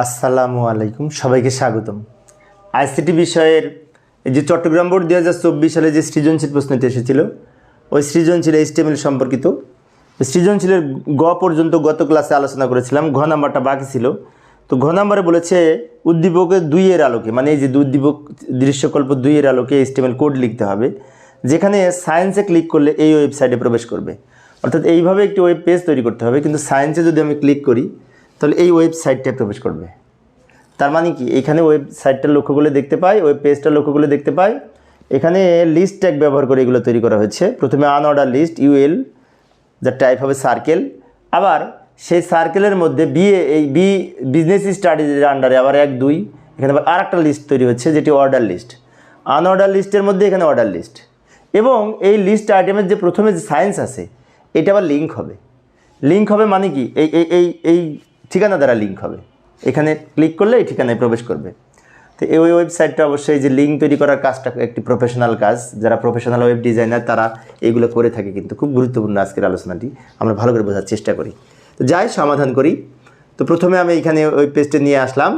আসসালামু আলাইকুম, সবাইকে স্বাগতম। আইসিটি বিষয়ের যে চট্টগ্রাম বোর্ড দু হাজার চব্বিশ সালে যে সৃজনশীল প্রশ্নটি এসেছিল, ওই সৃজনশীল এইচটিএমএল সম্পর্কিত সৃজনশীলের গ পর্যন্ত গত ক্লাসে আলোচনা করেছিলাম, ঘ নাম্বারটা বাকি ছিল। তো ঘ নাম্বারে বলেছে, উদ্দীপকের দুইয়ের আলোকে মানে এই যে উদ্দীপক দৃশ্যকল্প দুইয়ের আলোকে এইচটিএমএল কোড লিখতে হবে, যেখানে সায়েন্সে ক্লিক করলে এই ওয়েবসাইটে প্রবেশ করবে। অর্থাৎ এইভাবে একটি ওয়েব পেজ তৈরি করতে হবে, কিন্তু সায়েন্সে যদি আমি ক্লিক করি তাহলে এই ওয়েবসাইটটায় প্রবেশ করবে। তার মানে কি? এখানে ওয়েবসাইটটা লক্ষ্য দেখতে পাই ওয়েব পেজটা লক্ষ্য দেখতে পাই। এখানে লিস্ট ট্যাগ ব্যবহার করে এগুলো তৈরি করা হয়েছে। প্রথমে আনঅর্ডার লিস্ট ইউএল যার টাইপ হবে সার্কেল আবার সেই সার্কেলের মধ্যে বিএ এই বি বিজনেস স্টাডিজের আন্ডারে আবার এক, দুই, এখানে আবার আর একটা লিস্ট তৈরি হচ্ছে, যেটি অর্ডার লিস্ট আনঅর্ডার লিস্টের মধ্যে এখানে অর্ডার লিস্ট এবং এই লিস্ট আইটেমের যে প্রথমে যে সায়েন্স আছে, এটা আবার লিঙ্ক হবে। লিঙ্ক হবে মানে কি? এই এই এই ঠিকানা দ্বারা লিঙ্ক হবে। এখানে ক্লিক করলে এই ঠিকানায় প্রবেশ করবে। তো এই ওয়েবসাইটটা অবশ্যই যে লিঙ্ক তৈরি করার কাজটা একটি প্রফেশনাল কাজ। যারা প্রফেশনাল ওয়েব ডিজাইনার তারা এইগুলো করে থাকে কিন্তু খুব গুরুত্বপূর্ণ আজকের আলোচনাটি। আমরা ভালো করে বোঝার চেষ্টা করি। তো যাই, সমাধান করি। তো প্রথমে আমি এখানে ওয়েব পেজটা নিয়ে আসলাম।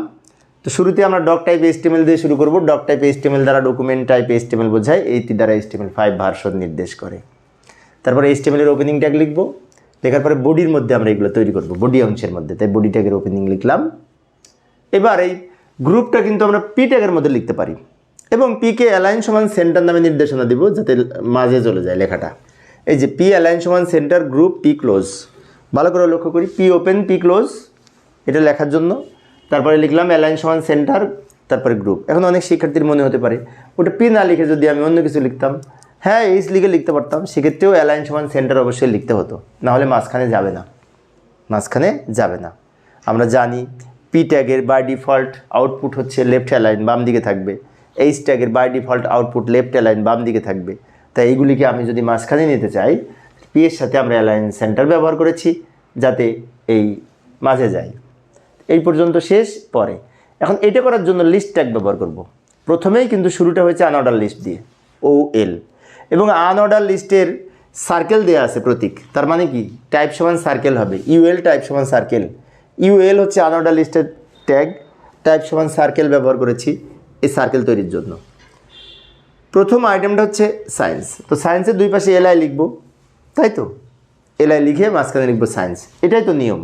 তো শুরুতে আমরা ডক টাইপ এস্টিমেল দিয়ে শুরু করব। ডক টাইপ এস্টিমেল দ্বারা ডকুমেন্ট টাইপ এস্টিমেল বোঝায়। এইটি দ্বারা এস্টিমেল ফাইভ ভার্সন নির্দেশ করে। তারপরে এস্টিমেলের ওপেনিং ট্যাগ লিখব। লেখার পরে বডির মধ্যে আমরা এগুলো তৈরি করব, বডি অংশের মধ্যে। তাই বডি ট্যাগের ওপেনিং লিখলাম। এবার এই গ্রুপটা কিন্তু আমরা পি ট্যাগের মধ্যে লিখতে পারি। এবং পিকে অ্যালাইন সমান সেন্টার নামে নির্দেশনা দিব, যাতে মাঝে চলে যায় লেখাটা। এই যে পি অ্যালাইন সমান সেন্টার গ্রুপ পি ক্লোজ ভালো করে লক্ষ্য করি পি ওপেন পি ক্লোজ এটা লেখার জন্য। তারপরে লিখলাম অ্যালাইন সমান সেন্টার তারপরে গ্রুপ এখন অনেক শিক্ষার্থীর মনে হতে পারে, ওটা পি না লিখে যদি আমি অন্য কিছু লিখতাম হ্যাঁ এইচ লিখে লিখতে পারতাম। সেক্ষেত্রেও অ্যালাইন সমান সেন্টার অবশ্যই লিখতে হতো। নাহলে মাঝখানে যাবে না। মাঝখানে যাবে না। আমরা জানি পি ট্যাগের বাই ডিফল্ট আউটপুট হচ্ছে লেফট অ্যালাইন বাম দিকে থাকবে। এইচ ট্যাগের by default output left align বাম দিকে থাকবে। তাই এইগুলিকে আমি যদি মাঝখানে নিতে চাই পি এর সাথে আমরা অ্যালাইন সেন্টার ব্যবহার করেছি, যাতে এই মাঝে যায় এই পর্যন্ত শেষ, পরে। এখন এটা করার জন্য লিস্ট ট্যাগ ব্যবহার করব। প্রথমেই কিন্তু শুরুটা হয়েছে আনঅর্ডার লিস্ট দিয়ে ও এল এবং আনঅর্ডার লিস্টের সার্কেল দেওয়া আছে প্রতীক। তার মানে কি? টাইপ সমান সার্কেল হবে। ইউএল টাইপ সমান সার্কেল ইউএল হচ্ছে আনঅর্ডার লিস্টের ট্যাগ টাইপ সমান সার্কেল ব্যবহার করেছি এই সার্কেল তৈরির জন্য। প্রথম আইটেমটা হচ্ছে সায়েন্স তো সায়েন্সের দুই পাশে এলআই লিখব। তাই তো? এলআই লিখে মাঝখানে লিখব সায়েন্স এটাই তো নিয়ম।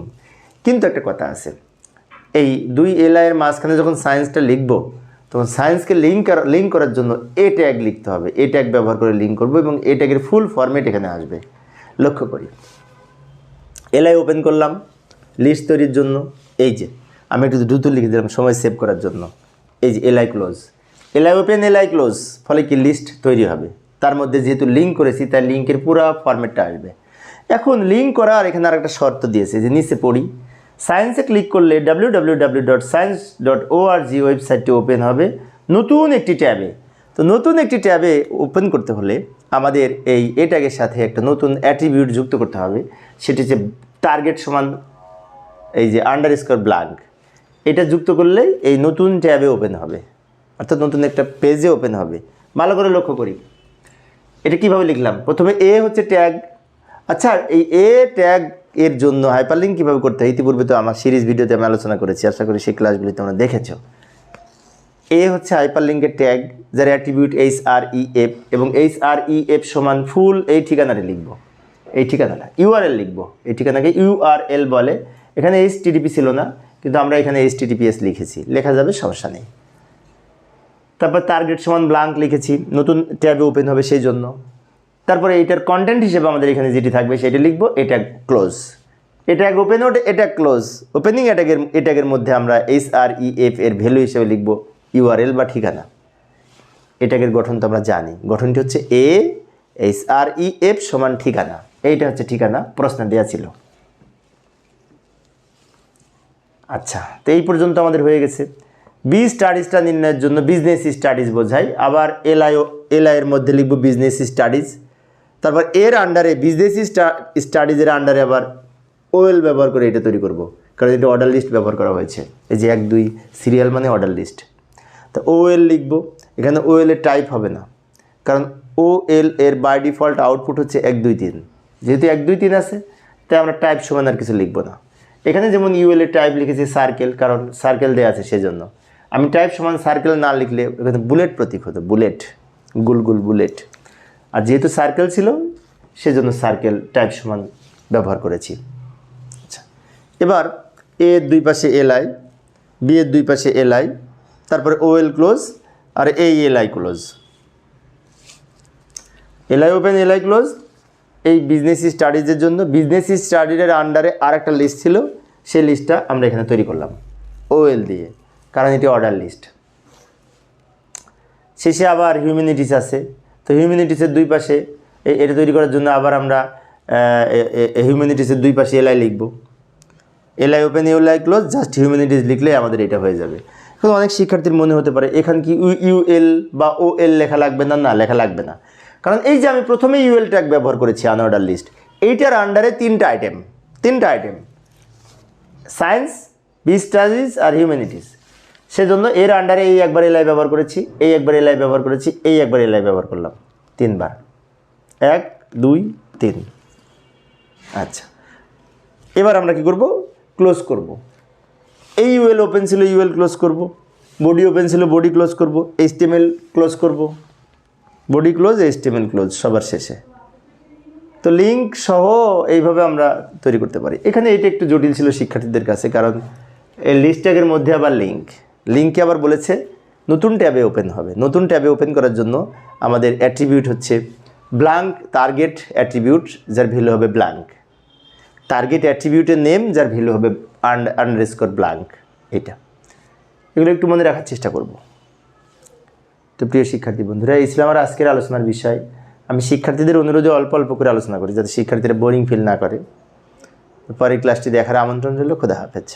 কিন্তু একটা কথা আছে। এই দুই এলআইয়ের মাঝখানে যখন সায়েন্সটা লিখব তখন সায়েন্সকে লিঙ্ক লিঙ্ক করার জন্য এ ট্যাগ লিখতে হবে। এ ট্যাগ ব্যবহার করে লিঙ্ক করব এবং এ ট্যাগের ফুল ফরম্যাট এখানে আসবে। লক্ষ্য করি। এলআই ওপেন করলাম লিস্ট তৈরির জন্য, এই যে, আমি একটু দ্রুত লিখে দিলাম, সময় সেভ করার জন্য। এই যে LI close LI open LI close ফলে কি লিস্ট তৈরি হবে। তার মধ্যে যেহেতু লিঙ্ক করেছি, তাই লিঙ্কের পুরো ফরম্যাটটা আসবে। এখন লিঙ্ক করা আর এখানে আর একটা শর্ত দিয়েছে, যে নিচে পড়ি। সায়েন্সে ক্লিক করলে ডাব্লিউ ডট সায়েন্স ডট ওয়েবসাইটটি ওপেন হবে। নতুন একটি ট্যাবে। তো নতুন একটি ট্যাবে ওপেন করতে হলে আমাদের এই এ ট্যাগের সাথে একটা নতুন অ্যাট্রিবিউট যুক্ত করতে হবে। সেটি হচ্ছে টার্গেট সমান এই যে আন্ডার স্কোর ব্ল্যাঙ্ক এটা যুক্ত করলেই এই নতুন ট্যাবে ওপেন হবে। অর্থাৎ নতুন একটা পেজে ওপেন হবে। ভালো করে লক্ষ্য করি। এটা কীভাবে লিখলাম? প্রথমে এ হচ্ছে ট্যাগ আচ্ছা এই এ ট্যাগ এর জন্য হাইপারলিঙ্ক কীভাবে করতে হয়, ইতিপূর্বে তো আমার সিরিজ ভিডিওতে আমি আলোচনা করেছি, আশা করি সেই ক্লাসগুলি তোমরা দেখেছ। এ হচ্ছে হাইপারলিঙ্কের ট্যাগ যার attribute H R E F এবং এইচ আর ই এফ সমান ফুল এই ঠিকানাটি লিখব। এই ঠিকানাটা ইউআরএল লিখব। এই ঠিকানাকে ইউআরএল বলে। এখানে এইচ টিডিপি ছিল না, কিন্তু আমরা এখানে এইচ টিডিপিএস লিখেছি। লেখা যাবে, সমস্যা নেই। তারপর টার্গেট সমান ব্লাঙ্ক লিখেছি, নতুন ট্যাবে ওপেন হবে সেই জন্য। তারপরে এটার কন্টেন্ট হিসেবে আমাদের এখানে যেটি থাকবে সেটি লিখব, এটা ক্লোজ এটা ওপেন ওটা এটা ক্লোজ ওপেনিং অ্যাটাগের এটাগের মধ্যে আমরা এইচ আর ই এফ এর ভ্যালু হিসেবে লিখব ইউআরএল বা ঠিকানা। এটাগের গঠন তো আমরা জানি। গঠনটি হচ্ছে A H R E F সমান ঠিকানা। এইটা হচ্ছে ঠিকানা প্রশ্ন দেওয়া ছিল আচ্ছা তো এই পর্যন্ত আমাদের হয়ে গেছে। বি স্টাডিজটা নির্ণয়ের জন্য বিজনেস স্টাডিজ বোঝাই। আবার এলআই এলআইয়ের মধ্যে লিখব বিজনেস স্টাডিজ তারপর এর আন্ডারে বিজনেস স্টাডিজের আন্ডারে আবার ওয়েল ব্যবহার করে এটা তৈরি করব। কারণ এটা অর্ডার লিস্ট ব্যবহার করা হয়েছে। এই যে এক, দুই সিরিয়াল মানে অর্ডার লিস্ট তো ওএল লিখব। এখানে ওএলের টাইপ হবে না। কারণ ও এল এর বাই ডিফল্ট আউটপুট হচ্ছে এক, দুই, তিন। যেহেতু এক, দুই, তিন আছে, তাই আমরা টাইপ সমান আর কিছু লিখব না। এখানে যেমন ইউএল টাইপ লিখেছি সার্কেল কারণ সার্কেল দেওয়া আছে সেজন্য। আমি টাইপ সমান সার্কেল না লিখলে এখানে বুলেট প্রতীক হতো বুলেট গুল গুল বুলেট আর যেহেতু সার্কেল ছিল, সেজন্য সার্কেল টাইপ সমান ব্যবহার করেছি। আচ্ছা এবার এ এর দুই পাশে এল আই বি এর দুই পাশে এল আই তারপরে ও এল ক্লোজ আর এই L I close LI open LI close এই বিজনেস স্টাডিজের জন্য বিজনেস স্টাডিজের আন্ডারে আর একটা লিস্ট ছিল, সেই লিস্টটা আমরা এখানে তৈরি করলাম। ওএল দিয়ে, কারণ এটি অর্ডার লিস্ট শেষে আবার হিউম্যানিটিস আছে। তো হিউম্যানিটিসের দুই পাশে এটা তৈরি করার জন্য আবার আমরা হিউম্যানিটিসের দুই পাশে এলআই লিখব। LI open LI close just humanities লিখলে আমাদের এটা হয়ে যাবে। এখন অনেক শিক্ষার্থীর মনে হতে পারে, এখান কি ইউএল বা ও এল লেখা লাগবে না? না, লেখা লাগবে না। কারণ এই যে আমি প্রথমে ইউএল ট্যাগ ব্যবহার করেছি আনঅর্ডার লিস্ট এইটার আন্ডারে তিনটা আইটেম তিনটা আইটেম সায়েন্স বি স্টাডিজ আর হিউম্যানিটিস সেজন্য এর আন্ডারে এই একবার এলআই ব্যবহার করেছি, এই একবার এলআই ব্যবহার করেছি, এই একবার এলআই ব্যবহার করলাম। তিনবার। এক, দুই, তিন। আচ্ছা। এবার আমরা কি করব? ক্লোজ করব। এই ইউএল ওপেন ছিল ইউএল ক্লোজ করব। বডি ওপেন ছিল বডি ক্লোজ করব। এইচটিএমএল ক্লোজ করব। বডি ক্লোজ এইচটিএমএল ক্লোজ সবার শেষে। তো লিঙ্ক সহ এইভাবে আমরা তৈরি করতে পারি। এখানে এটা একটু জটিল ছিল শিক্ষার্থীদের কাছে, কারণ এই লিস্ট ট্যাগের মধ্যে আবার লিঙ্ক লিঙ্কে আবার বলেছে, নতুন ট্যাবে ওপেন হবে। নতুন ট্যাবে ওপেন করার জন্য আমাদের অ্যাট্রিবিউট হচ্ছে ব্ল্যাঙ্ক টার্গেট অ্যাট্রিবিউট, যার ভ্যালু হবে ব্ল্যাঙ্ক টার্গেট অ্যাট্রিবিউটের নেম, যার ভ্যালু হবে আন্ড, আন্ডারস্কোর ব্ল্যাঙ্ক এটা। এগুলো একটু মনে রাখার চেষ্টা করব। তো প্রিয় শিক্ষার্থী বন্ধুরা ছিল আমার আজকের আলোচনার বিষয়। আমি শিক্ষার্থীদের অনুরোধে অল্প অল্প করে আলোচনা করি, যাতে শিক্ষার্থীরা বোরিং ফিল না করে। পরের ক্লাসটি দেখার আমন্ত্রণ রইল, খোদা হাফেজ।